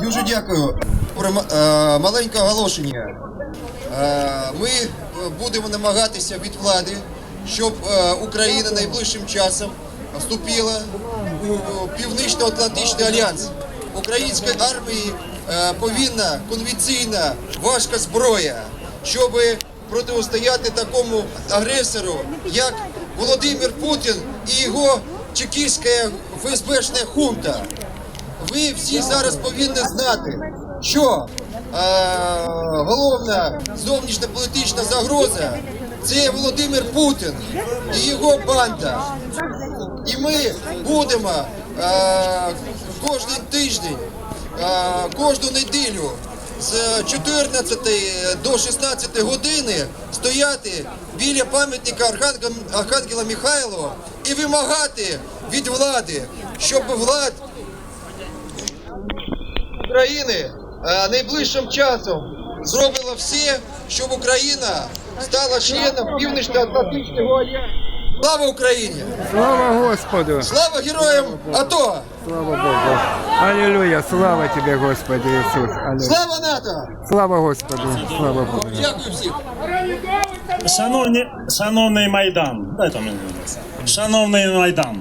Дуже дякую. Про е, маленьке оголошення. Е, Ми е, будемо намагатися від влади, щоб Україна найближчим часом вступила у Північно-Атлантичний альянс. Українській армії повинна конвенційна важка зброя, щоб протистояти такому агресору, як Володимир Путін і його чекістська ФСБшна хунта. Ви всі зараз повинні знати, що е, головна зовнішньополітична загроза це Володимир Путін і його банда. І ми будемо е, кожен тиждень, е, кожну неділю з 14 до 16 години стояти біля пам'ятника Архангела Михайлова і вимагати від влади, щоб влад України е, найближчим часом зробила все, щоб Україна стала членом Північно-Атлантичного альянсу. Слава Україні! Слава Господу! Слава героям АТО! Слава Богу! Аллилуйя! Слава Тебе, Господи Иисус! Аллилуйя! Слава НАТО! Слава Господу! Слава Богу! Дякую всім! Шановні, шановний Майдан, дайте мені. Шановний Майдан,